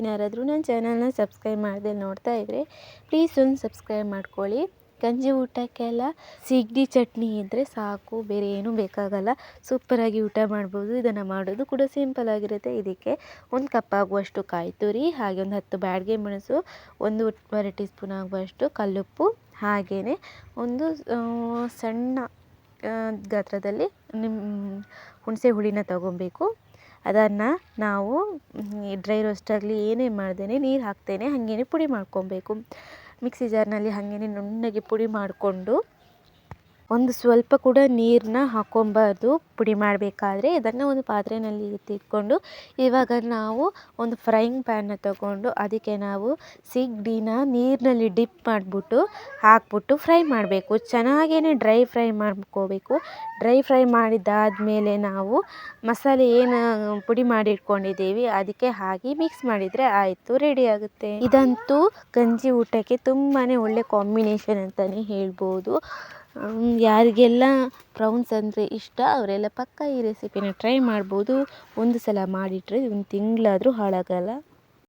ಇನ್ಯಾರಾದರೂ ನನ್ನ ಚಾನಲ್ನ ಸಬ್ಸ್ಕ್ರೈಬ್ ಮಾಡದೆ ನೋಡ್ತಾ ಇದ್ದರೆ ಪ್ಲೀಸ್ ಒಂದು ಸಬ್ಸ್ಕ್ರೈಬ್ ಮಾಡ್ಕೊಳ್ಳಿ. ಗಂಜಿ ಊಟಕ್ಕೆಲ್ಲ ಸಿಗಡಿ ಚಟ್ನಿ ಇದ್ದರೆ ಸಾಕು, ಬೇರೆ ಏನೂ ಬೇಕಾಗಲ್ಲ. ಸೂಪರಾಗಿ ಊಟ ಮಾಡ್ಬೋದು, ಇದನ್ನು ಮಾಡೋದು ಕೂಡ ಸಿಂಪಲ್ ಆಗಿರುತ್ತೆ. ಇದಕ್ಕೆ ಒಂದು ಕಪ್ ಆಗುವಷ್ಟು ಕಾಯಿ ತುರಿ, ಹಾಗೆ ಒಂದು ಹತ್ತು ಬ್ಯಾಡಗೆ ಮೆಣಸು, ಒಂದು ಒಂದೂವರೆ ಟೀ ಸ್ಪೂನ್ ಆಗುವಷ್ಟು ಕಲ್ಲುಪ್ಪು ಹಾಗೆಯೇ ಒಂದು ಸಣ್ಣ ಗಾತ್ರದಲ್ಲಿ ನಿಮ್ಮ ಹುಣಸೆ ಹುಳಿನ ತಗೊಬೇಕು. ಅದನ್ನು ನಾವು ಡ್ರೈ ರೋಸ್ಟ್ ಆಗಲಿ ಏನೇ ಮಾಡ್ದೇ ನೀರು ಹಾಕ್ತೇನೆ, ಹಾಗೇನೆ ಪುಡಿ ಮಾಡ್ಕೊಬೇಕು. ಮಿಕ್ಸಿ ಜಾರ್ನಲ್ಲಿ ಹಾಗೇನೆ ನುಣ್ಣಗೆ ಪುಡಿ ಮಾಡಿಕೊಂಡು ಒಂದು ಸ್ವಲ್ಪ ಕೂಡ ನೀರನ್ನ ಹಾಕ್ಕೊಬಾರ್ದು. ಪುಡಿ ಮಾಡಬೇಕಾದ್ರೆ ಇದನ್ನು ಒಂದು ಪಾತ್ರೆಯಲ್ಲಿ ಎತ್ತಿಟ್ಕೊಂಡು ಇವಾಗ ನಾವು ಒಂದು ಫ್ರೈಯಿಂಗ್ ಪ್ಯಾನ್ನ ತಗೊಂಡು ಅದಕ್ಕೆ ನಾವು ಸಿಗಡಿನ ನೀರಿನಲ್ಲಿ ಡಿಪ್ ಮಾಡಿಬಿಟ್ಟು ಹಾಕ್ಬಿಟ್ಟು ಫ್ರೈ ಮಾಡಬೇಕು. ಚೆನ್ನಾಗೇ ಡ್ರೈ ಫ್ರೈ ಮಾಡ್ಕೋಬೇಕು. ಡ್ರೈ ಫ್ರೈ ಮಾಡಿದ್ದಾದಮೇಲೆ ನಾವು ಮಸಾಲೆ ಏನು ಪುಡಿ ಮಾಡಿ ಇಟ್ಕೊಂಡಿದ್ದೀವಿ ಅದಕ್ಕೆ ಹಾಕಿ ಮಿಕ್ಸ್ ಮಾಡಿದರೆ ಆಯಿತು, ರೆಡಿ ಆಗುತ್ತೆ. ಇದಂತೂ ಗಂಜಿ ಊಟಕ್ಕೆ ತುಂಬಾ ಒಳ್ಳೆ ಕಾಂಬಿನೇಷನ್ ಅಂತಲೇ ಹೇಳ್ಬೋದು. ಯಾರಿಗೆಲ್ಲ ಪ್ರೌನ್ಸ್ ಅಂದರೆ ಇಷ್ಟ, ಅವರೆಲ್ಲ ಪಕ್ಕ ಈ ರೆಸಿಪಿನ ಟ್ರೈ ಮಾಡ್ಬೋದು. ಒಂದು ಸಲ ಮಾಡಿಟ್ರೆ, ಒಂದು ತಿಂಗಳಾದರೂ ಹಾಳಾಗಲ್ಲ.